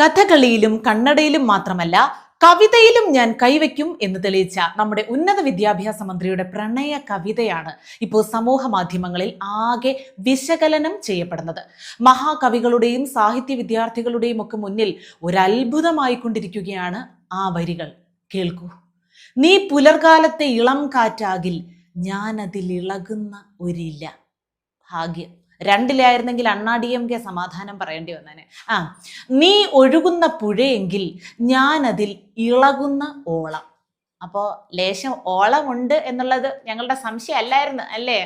കഥകളിയിലും കണ്ണടയിലും മാത്രമല്ല കവിതയിലും ഞാൻ കൈവയ്ക്കും എന്ന് തെളിയിച്ച നമ്മുടെ ഉന്നത വിദ്യാഭ്യാസ മന്ത്രിയുടെ പ്രണയ കവിതയാണ് ഇപ്പോൾ സമൂഹ മാധ്യമങ്ങളിൽ ആകെ വിശകലനം ചെയ്യപ്പെടുന്നത്. മഹാകവികളുടെയും സാഹിത്യ വിദ്യാർത്ഥികളുടെയും ഒക്കെ മുന്നിൽ ഒരു അത്ഭുതമായിക്കൊണ്ടിരിക്കുകയാണ് ആ വരികൾ. കേൾക്കൂ. നീ പുലർകാലത്തെ ഇളം കാറ്റാകിൽ ഇളകുന്ന ഒരില്ല. ഭാഗ്യം. രണ്ടിലായിരുന്നെങ്കിൽ അണ്ണാ ഡി എം കെ സമാധാനം പറയേണ്ടി വന്നേനെ. ആ നീ ഒഴുകുന്ന പുഴയെങ്കിൽ ഞാൻ അതിൽ ഇളകുന്ന ഓളം. അപ്പോൾ ലേശം ഓളമുണ്ട് എന്നുള്ളത് ഞങ്ങളുടെ സംശയം അല്ലായിരുന്നു അല്ലേ.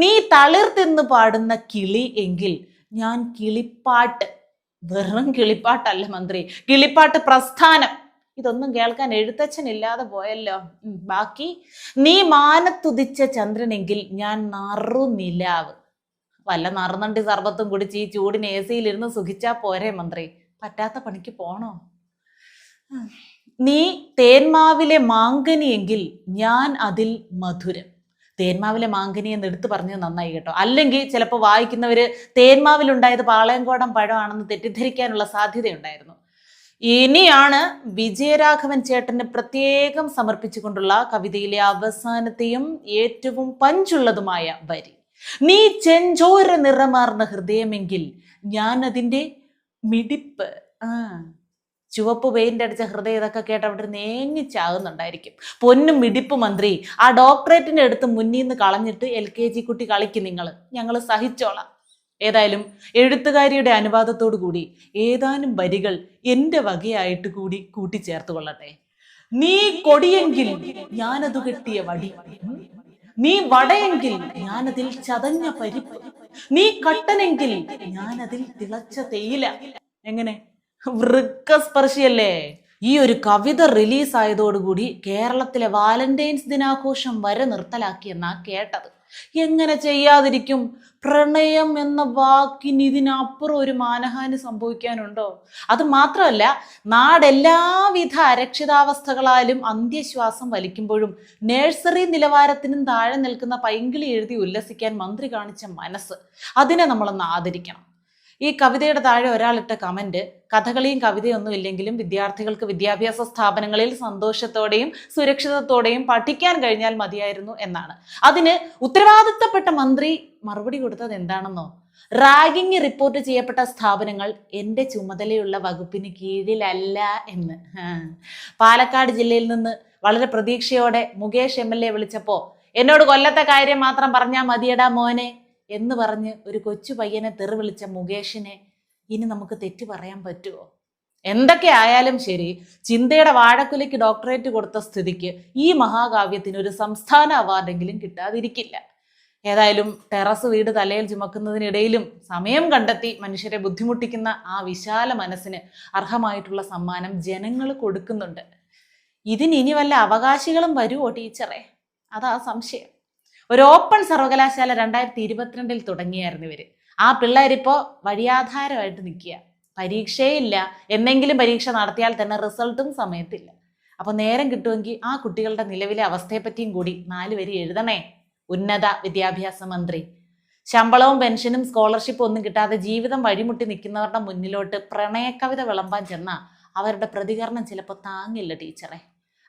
നീ തളിർ തിന്ന് പാടുന്ന കിളി എങ്കിൽ ഞാൻ കിളിപ്പാട്ട് വെറും കിളിപ്പാട്ടല്ല മന്ത്രി കിളിപ്പാട്ട് പ്രസ്ഥാനം. ഇതൊന്നും കേൾക്കാൻ എഴുത്തച്ഛനില്ലാതെ പോയല്ലോ. ബാക്കി നീ മാനത്തുദിച്ച ചന്ദ്രനെങ്കിൽ ഞാൻ നറുനിലാവ്. വല്ല നറുനണ്ടി സർബത്തും കുടിച്ച് ഈ ചൂടിന് എ സിയിലിരുന്ന് സുഖിച്ചാ പോരെ മന്ത്രി. പറ്റാത്ത പണിക്ക് പോണോ? നീ തേന്മാവിലെ മാങ്കനിയെങ്കിൽ ഞാൻ അതിൽ മധുരം. തേന്മാവിലെ മാങ്കനി എന്ന് എടുത്തു പറഞ്ഞത് നന്നായി കേട്ടോ. അല്ലെങ്കിൽ ചിലപ്പോൾ വായിക്കുന്നവര് തേന്മാവിലുണ്ടായത് പാളയംകോടം പഴമാണെന്ന് തെറ്റിദ്ധരിക്കാനുള്ള സാധ്യതയുണ്ടായിരുന്നു. ഇനിയാണ് വിജയരാഘവൻ ചേട്ടന് പ്രത്യേകം സമർപ്പിച്ചുകൊണ്ടുള്ള കവിതയിലെ അവസാനത്തെയും ഏറ്റവും പഞ്ചുള്ളതുമായ വരി. നീ ചെഞ്ചോര നിറമാർന്ന ഹൃദയമെങ്കിൽ ഞാൻ അതിന്റെ മിടിപ്പ് ആ ചുവപ്പ് പെയിന്റ് അടിച്ച ഹൃദയം ഇതൊക്കെ കേട്ട് അവിടെ നേങ്ങിച്ചാകുന്നുണ്ടായിരിക്കും പൊന്നും മിടിപ്പ് മന്ത്രി ആ ഡോക്ടറേറ്റിന്റെ അടുത്ത് മുന്നിൽ നിന്ന് കളഞ്ഞിട്ട് എൽ കെ ജി കുട്ടി കളിക്കും നിങ്ങൾ ഞങ്ങൾ സഹിച്ചോളാം. ഏതായാലും എഴുത്തുകാരിയുടെ അനുവാദത്തോടു കൂടി ഏതാനും വരികൾ എന്റെ വകയായിട്ട് കൂടി കൂട്ടിച്ചേർത്ത് കൊള്ളട്ടെ. നീ കൊടിയെങ്കിൽ ഞാനതു കെട്ടിയ വടി. നീ വടയെങ്കിൽ ഞാനതിൽ ചതഞ്ഞ പരിപ്പ്. നീ കട്ടനെങ്കിൽ ഞാനതിൽ തിളച്ച തേയില. എങ്ങനെ? വൃക്കസ്പർശിയല്ലേ? ഈ ഒരു കവിത റിലീസ് ആയതോടുകൂടി കേരളത്തിലെ വാലന്റൈൻസ് ദിനാഘോഷം വരെ നിർത്തലാക്കിയെന്നാ കേട്ടത്. എങ്ങനെ ചെയ്യാതിരിക്കും? പ്രണയം എന്ന വാക്കിന് ഇതിനപ്പുറം ഒരു മാനഹാനി സംഭവിക്കാനുണ്ടോ? അത് മാത്രമല്ല നാടെല്ലാവിധ അരക്ഷിതാവസ്ഥകളാലും അന്ത്യശ്വാസം വലിക്കുമ്പോഴും നഴ്സറി നിലവാരത്തിനും താഴെ നിൽക്കുന്ന പൈങ്കിളി എഴുതി ഉല്ലസിക്കാൻ മന്ത്രി കാണിച്ച മനസ്സ്. അതിനെ നമ്മളൊന്ന് ആദരിക്കണം. ഈ കവിതയുടെ താഴെ ഒരാളിട്ട കമന്റ് കഥകളിയും കവിതയൊന്നും ഇല്ലെങ്കിലും വിദ്യാർത്ഥികൾക്ക് വിദ്യാഭ്യാസ സ്ഥാപനങ്ങളിൽ സന്തോഷത്തോടെയും സുരക്ഷിതത്തോടെയും പഠിക്കാൻ കഴിഞ്ഞാൽ മതിയായിരുന്നു എന്നാണ്. അതിന് ഉത്തരവാദിത്തപ്പെട്ട മന്ത്രി മറുപടി കൊടുത്തത് എന്താണെന്നോ? റാഗിങ് റിപ്പോർട്ട് ചെയ്യപ്പെട്ട സ്ഥാപനങ്ങൾ എന്റെ ചുമതലയുള്ള വകുപ്പിന് കീഴിലല്ല എന്ന്. പാലക്കാട് ജില്ലയിൽ നിന്ന് വളരെ പ്രതീക്ഷയോടെ മുകേഷ് എം എൽ എ വിളിച്ചപ്പോൾ എന്നോട് കൊല്ലത്തെ കാര്യം മാത്രം പറഞ്ഞാൽ മതിയടാ മോനെ. എന്ന് പറഞ്ഞ് ഒരു കൊച്ചു പയ്യനെ തെറി വിളിച്ച മുകേഷിനെ ഇനി നമുക്ക് തെറ്റ് പറയാൻ പറ്റുമോ എന്തൊക്കെ ആയാലും ശരി ചിന്തയുടെ വാഴക്കുലയ്ക്ക് ഡോക്ടറേറ്റ് കൊടുത്ത സ്ഥിതിക്ക് ഈ മഹാകാവ്യത്തിന് ഒരു സംസ്ഥാന അവാർഡെങ്കിലും കിട്ടാതിരിക്കില്ല. ഏതായാലും ടെറസ് വീട് തലയിൽ ചുമക്കുന്നതിനിടയിലും സമയം കണ്ടെത്തി മനുഷ്യരെ ബുദ്ധിമുട്ടിക്കുന്ന ആ വിശാല മനസ്സിന് അർഹമായിട്ടുള്ള സമ്മാനം ജനങ്ങൾ കൊടുക്കുന്നുണ്ട്. ഇതിന് ഇനി വല്ല അവകാശികളും വരുമോ ടീച്ചറെ? അതാ സംശയം. ഒരു ഓപ്പൺ സർവകലാശാല രണ്ടായിരത്തി ഇരുപത്തിരണ്ടിൽ തുടങ്ങിയായിരുന്നു ഇവർ. ആ പിള്ളേരിപ്പോ വഴിയാധാരമായിട്ട് നിൽക്കുക. പരീക്ഷയില്ല. എന്തെങ്കിലും പരീക്ഷ നടത്തിയാൽ തന്നെ റിസൾട്ടും സമയത്തില്ല. അപ്പൊ നേരം കിട്ടുമെങ്കിൽ ആ കുട്ടികളുടെ നിലവിലെ അവസ്ഥയെപ്പറ്റിയും കൂടി നാല് വരി എഴുതണേ. ഉന്നത വിദ്യാഭ്യാസ മന്ത്രി. ശമ്പളവും പെൻഷനും സ്കോളർഷിപ്പും ഒന്നും കിട്ടാതെ ജീവിതം വഴിമുട്ടി നിൽക്കുന്നവരുടെ മുന്നിലോട്ട് പ്രണയക്കവിത വിളമ്പാൻ ചെന്ന അവരുടെ പ്രതികരണം ചിലപ്പോൾ താങ്ങില്ല ടീച്ചറെ.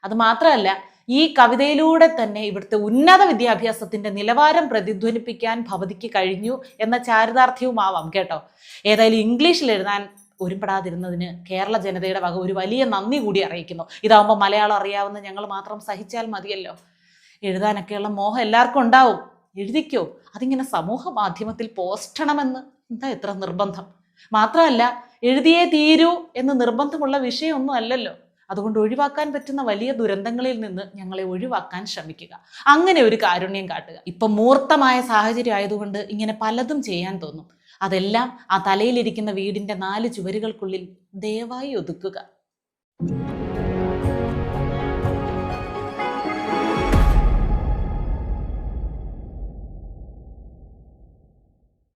അത് മാത്രമല്ല ഈ കവിതയിലൂടെ തന്നെ ഇവിടുത്തെ ഉന്നത വിദ്യാഭ്യാസത്തിന്റെ നിലവാരം പ്രതിധ്വനിപ്പിക്കാൻ ഭവതിക്ക് കഴിഞ്ഞു എന്ന ചാരിതാർത്ഥ്യവുമാവാം കേട്ടോ. ഏതായാലും ഇംഗ്ലീഷിൽ എഴുതാൻ ഒരുപെടാതിരുന്നതിന് കേരള ജനതയുടെ വക ഒരു വലിയ നന്ദി കൂടി അറിയിക്കുന്നു. ഇതാവുമ്പോൾ മലയാളം അറിയാവുന്ന ഞങ്ങൾ മാത്രം സഹിച്ചാൽ മതിയല്ലോ. എഴുതാനൊക്കെയുള്ള മോഹം എല്ലാവർക്കും ഉണ്ടാവും. എഴുതിക്കോ. അതിങ്ങനെ സമൂഹ മാധ്യമത്തിൽ പോസ്റ്റണമെന്ന് എന്താ എത്ര നിർബന്ധം? മാത്രമല്ല എഴുതിയേ തീരൂ എന്ന് നിർബന്ധമുള്ള വിഷയമൊന്നും അല്ലല്ലോ. അതുകൊണ്ട് ഒഴിവാക്കാൻ പറ്റുന്ന വലിയ ദുരന്തങ്ങളിൽ നിന്ന് ഞങ്ങളെ ഒഴിവാക്കാൻ ശ്രമിക്കുക. അങ്ങനെ ഒരു കാരുണ്യം കാട്ടുക. ഇപ്പൊ മൂർത്തമായ സാഹചര്യം ആയതുകൊണ്ട് ഇങ്ങനെ പലതും ചെയ്യാൻ തോന്നും. അതെല്ലാം ആ തലയിലിരിക്കുന്ന വീടിന്റെ നാല് ചുവരുകൾക്കുള്ളിൽ ദയവായി ഒതുക്കുക.